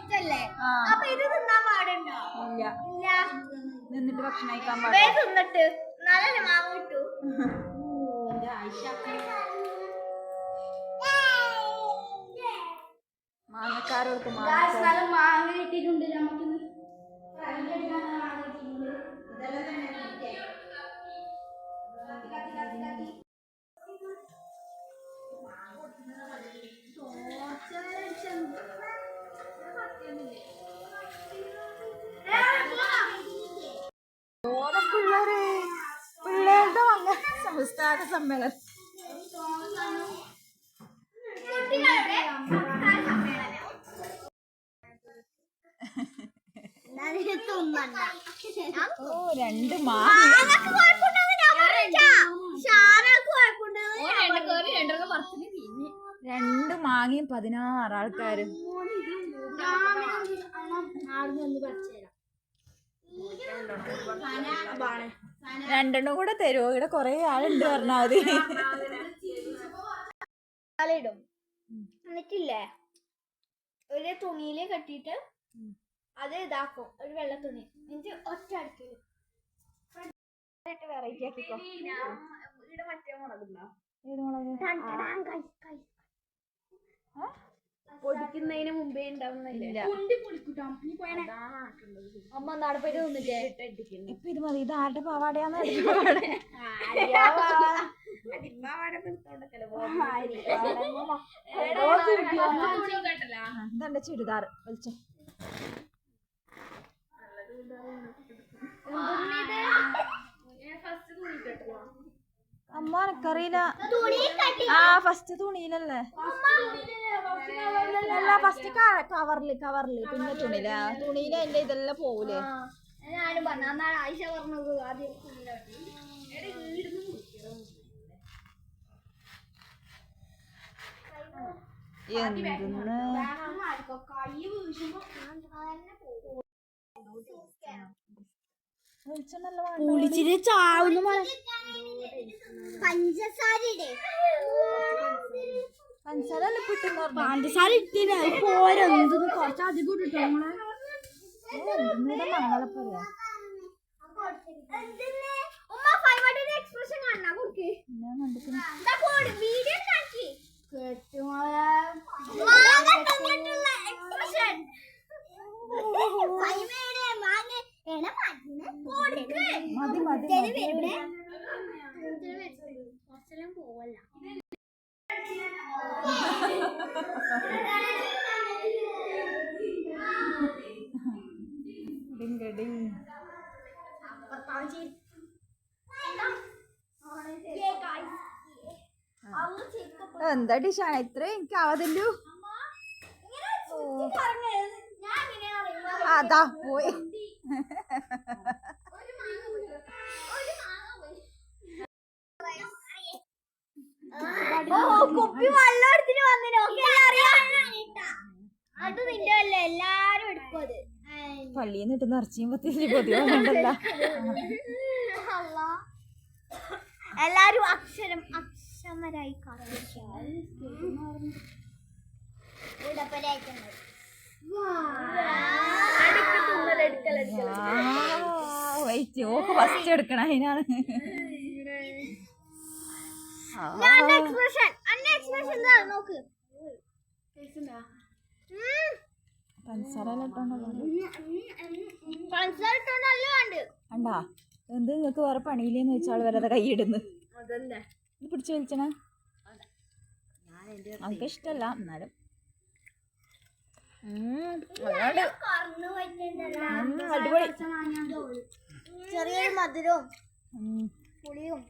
തെറ്റല്ലേ ആ. അപ്പൊ ഇത് തിന്നാൻ പാടുണ്ടോ? ഇല്ല. ഇല്ല. നിന്നിട്ട് ഭക്ഷണം കഴിക്കാൻ വേ പാടില്ല. തിന്നിട്ട് നല്ലല്ലേ മാങ്ങ കിട്ടൂ. മാങ്ങക്കാരോർക്ക് Guys, മാങ്ങ ഷാനക്ക് സമ്മേളനം? ഞാൻ പറഞ്ഞു. രണ്ട് മാങ്ങയും പതിനാറ് ആൾക്കാരും. രണ്ടെണ്ണം കൂടെ തരുമോ ഇവിടെ കൊറേ ആളുണ്ട് പറഞ്ഞാൽ മതി ഇടും എന്നിട്ടില്ലേ? ഒരു തുണിയിൽ കെട്ടിട്ട് അത് ഇതാക്കും. ഒരു വെള്ള തുണി. എന്നിട്ട് ഒറ്റ അടിക്കൽ. വെറൈറ്റി ആക്കിക്കോ. ഇവിടെ മറ്റേ മുളകുണ്ടോ ഏത് മുളക്? പൊടിക്കുന്നതിന് മുമ്പേ ഉണ്ടാവുന്നില്ല? കുണ്ടി പൊളിക്കൂട്ടോ. നീ പോയനെ അമ്മ പോയിട്ട് ഇപ്പൊ ഇത് മതി. ഇത് ആരുടെ പാവാടയാന്ന് ഇതെന്റെ ചുരിദാർ. വലിച്ചോ അമ്മ എനക്കറിയില്ല. ആ ഫസ്റ്റ് തുണിയിലല്ലേ? അല്ല ഫസ്റ്റ് കവറിൽ കവറിൽ പിന്നെ തുണിയില തുണിയില. എന്റെ ഇതെല്ലാം പോവൂലേ? ഞാനും പറഞ്ഞു. അന്നാ ആയിഷ പറഞ്ഞത് ആദ്യം. എന്തെന്ന്? കൈ വീശുമ്പോ വെളിച്ചെണ്ണല്ലോ പുളിച്ചിട്ട് ചാവുന്ന പോലെ പഞ്ചസാര ഇടേ പഞ്ചസാരല്ലേ കിട്ടുന്ന പഞ്ചസാര ഇട്ടില്ല. പോരാ എന്തൊന്ന് കുറച്ച് അധികം ഇട്ടോ നമ്മളെ മംഗളപ്പുറ ഉമ്മ ഫൈവ് എക്സ്പ്രഷൻ കാണാ കൊടുക്ക്. ഞാൻ ഇതാ പോട് വീഡിയോ കാണിക്ക് കെട്ടുമോളെ മാങ്ങ തന്നിട്ടുള്ള എക്സ്പ്രഷൻ ഫൈവയുടെ മാങ്ങ എണ മാറ്റിനെ കൊടുക്ക് മതി മതി ഇതിന് മതി. വരൂടെ കുറച്ചെല്ലാം പോവല്ല. എന്താ ഡിഷാണ് ഇത്ര എനിക്ക് ആവതല്ലോ അതാ പോയി. അത് നിന്റെ അല്ലേ എല്ലാരും എടുക്കും പള്ളിയിൽ നിന്ന് ഇട്ട് നിറച്ചിയും പത്തിരി കൊതിയുണ്ടല്ല അല്ലാ. എല്ലാരും അക്ഷരം അക്ഷമരായി ഓക്ക് ഫസ്റ്റ് എടുക്കണം അതിനാണ്. എക്സ്പ്രഷൻ എക്സ്പ്രഷൻ നോക്ക്. പഞ്ചസാര കണ്ടാ? എന്ത് നിങ്ങക്ക് വേറെ പണിയില്ലേന്ന് വെച്ചാൽ വെറുതെ കൈയിടുന്നു. ഇത് പിടിച്ചു വലിച്ചണ. നമുക്ക് ഇഷ്ടല്ല എന്നാലും. അടിപൊളി. ചെറിയൊരു മധുരവും പുളിയും.